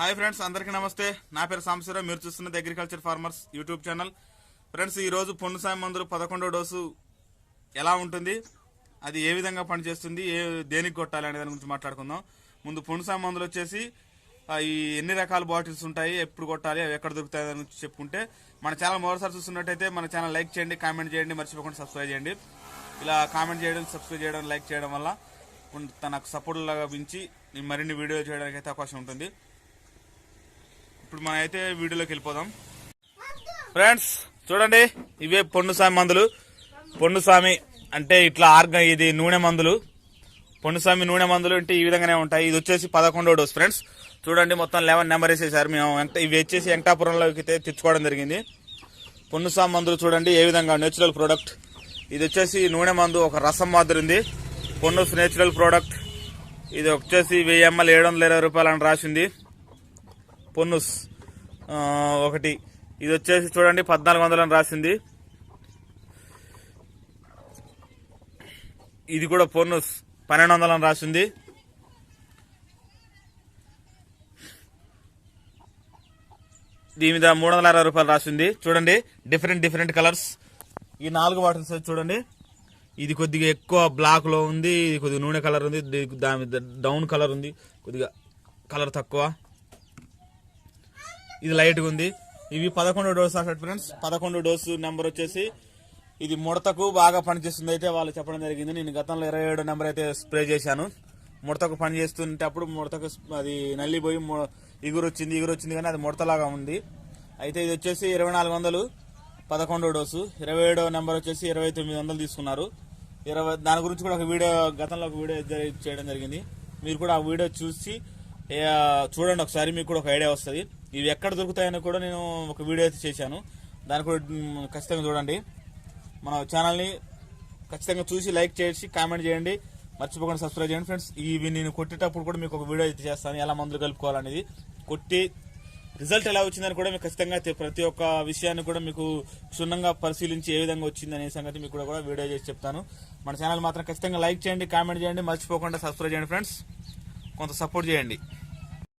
Hi friends అందరికీ నమస్తే. నా పేరు సాంబశివరావు మీరు చూస్తున్నది agriculture farmers YouTube channel friends ఈరోజు రోజు పొన్నుసాయం మందులు పదకొండో డోసు ఎలా ఉంటుంది? అది ఏ విధంగా పనిచేస్తుంది? ఏ దేనికి కొట్టాలి అనే దాని గురించి మాట్లాడుకుందాం. ముందు పొన్నుసాయం మందులు వచ్చేసి ఈ ఎన్ని రకాల బాటిల్స్ ఉంటాయి ఎప్పుడు కొట్టాలి అవి ఎక్కడ దొరుకుతాయి అని చెప్పుకుంటే మన ఛానల్ మరోసారి చూస్తున్నట్టయితే మన ఛానల్ లైక్ చేయండి కామెంట్ చేయండి మర్చిపోకుండా సబ్స్క్రైబ్ చేయండి. ఇలా కామెంట్ చేయడం సబ్స్క్రైబ్ చేయడం లైక్ చేయడం వల్ల తనకు సపోర్ట్ లాగా పెంచి మరిన్ని వీడియోలు చేయడానికి అయితే అవకాశం ఉంటుంది. ఇప్పుడు మనం అయితే వీడియోలోకి వెళ్ళిపోదాం. ఫ్రెండ్స్ చూడండి ఇవే పొన్నుస్వామి మందులు. పొన్నుస్వామి అంటే ఇట్లా ఆర్గ ఇది నూనె మందులు. పొన్నుస్వామి నూనె మందులు అంటే ఈ విధంగానే ఉంటాయి. ఇది వచ్చేసి పదకొండో డోస్ ఫ్రెండ్స్ చూడండి మొత్తం లెవెన్ నెంబర్ వేసేసారు. మేము ఇవి వచ్చేసి వెంకటాపురంలోకి అయితే తెచ్చుకోవడం జరిగింది. పొన్నుస్వామి మందులు చూడండి ఏ విధంగా నేచురల్ ప్రోడక్ట్ ఇది వచ్చేసి నూనె మందు ఒక రసం మాదిరి ఉంది. పొన్నుస్ నేచురల్ ప్రోడక్ట్ ఇది వచ్చేసి వెయ్యి ఎంఎల్ ఏడు వందల ఇరవై రూపాయలు అని రాసింది పొన్నుస్. ఒకటి. ఇది వచ్చేసి చూడండి పద్నాలుగు వందలని రాసింది. ఇది కూడా పొన్నుస్. పన్నెండు వందలని అని రాసింది. దీని మీద మూడు వందల అరవై రూపాయలు రాసింది. చూడండి డిఫరెంట్ డిఫరెంట్ కలర్స్ ఈ నాలుగు బాటిల్స్ చూడండి. ఇది కొద్దిగా ఎక్కువ బ్లాక్లో ఉంది ఇది కొద్దిగా నూనె కలర్ ఉంది దాని మీద డౌన్ కలర్ ఉంది కొద్దిగా కలర్ తక్కువ. ఇది లైట్గా ఉంది. ఇవి పదకొండు డోస్ అన్నట్టు ఫ్రెండ్స్ పదకొండు డోసు నెంబర్ వచ్చేసి ఇది ముడతకు బాగా పనిచేస్తుంది అయితే వాళ్ళు చెప్పడం జరిగింది. నేను గతంలో ఇరవై ఏడు నెంబర్ అయితే స్ప్రే చేశాను. ముడతకు పని చేస్తుంటప్పుడు ముడతకు అది నల్లిపోయి ఇగురు వచ్చింది ఇగురు వచ్చింది కానీ అది ముడతలాగా ఉంది. అయితే ఇది వచ్చేసి ఇరవై నాలుగు వందలు పదకొండో డోసు. ఇరవై ఏడో నెంబర్ వచ్చేసి ఇరవై తొమ్మిది వందలు తీసుకున్నారు. ఇరవై దాని గురించి కూడా ఒక వీడియో గతంలో ఒక వీడియో చేయడం జరిగింది. మీరు కూడా ఆ వీడియో చూసి చూడండి ఒకసారి మీకు కూడా ఒక ఐడియా వస్తుంది. ఇవి ఎక్కడ దొరుకుతాయని కూడా నేను ఒక వీడియో అయితే చేశాను. దాన్ని కూడా ఖచ్చితంగా చూడండి. మన ఛానల్ని ఖచ్చితంగా చూసి లైక్ చేసి కామెంట్ చేయండి. మర్చిపోకుండా సబ్స్క్రైబ్ చేయండి ఫ్రెండ్స్. ఇవి నేను కొట్టేటప్పుడు కూడా మీకు ఒక వీడియో అయితే చేస్తాను. ఎలా మందులు కలుపుకోవాలనేది. కొట్టి రిజల్ట్ ఎలా వచ్చిందని కూడా మీకు ఖచ్చితంగా ప్రతి ఒక్క విషయాన్ని కూడా మీకు క్షుణ్ణంగా పరిశీలించి ఏ విధంగా వచ్చింది అనే సంగతి మీకు కూడా కూడా వీడియో చేసి చెప్తాను. మన ఛానల్ మాత్రం ఖచ్చితంగా లైక్ చేయండి కామెంట్ చేయండి. మర్చిపోకుండా సబ్స్క్రైబ్ చేయండి ఫ్రెండ్స్. కొంత సపోర్ట్ చేయండి.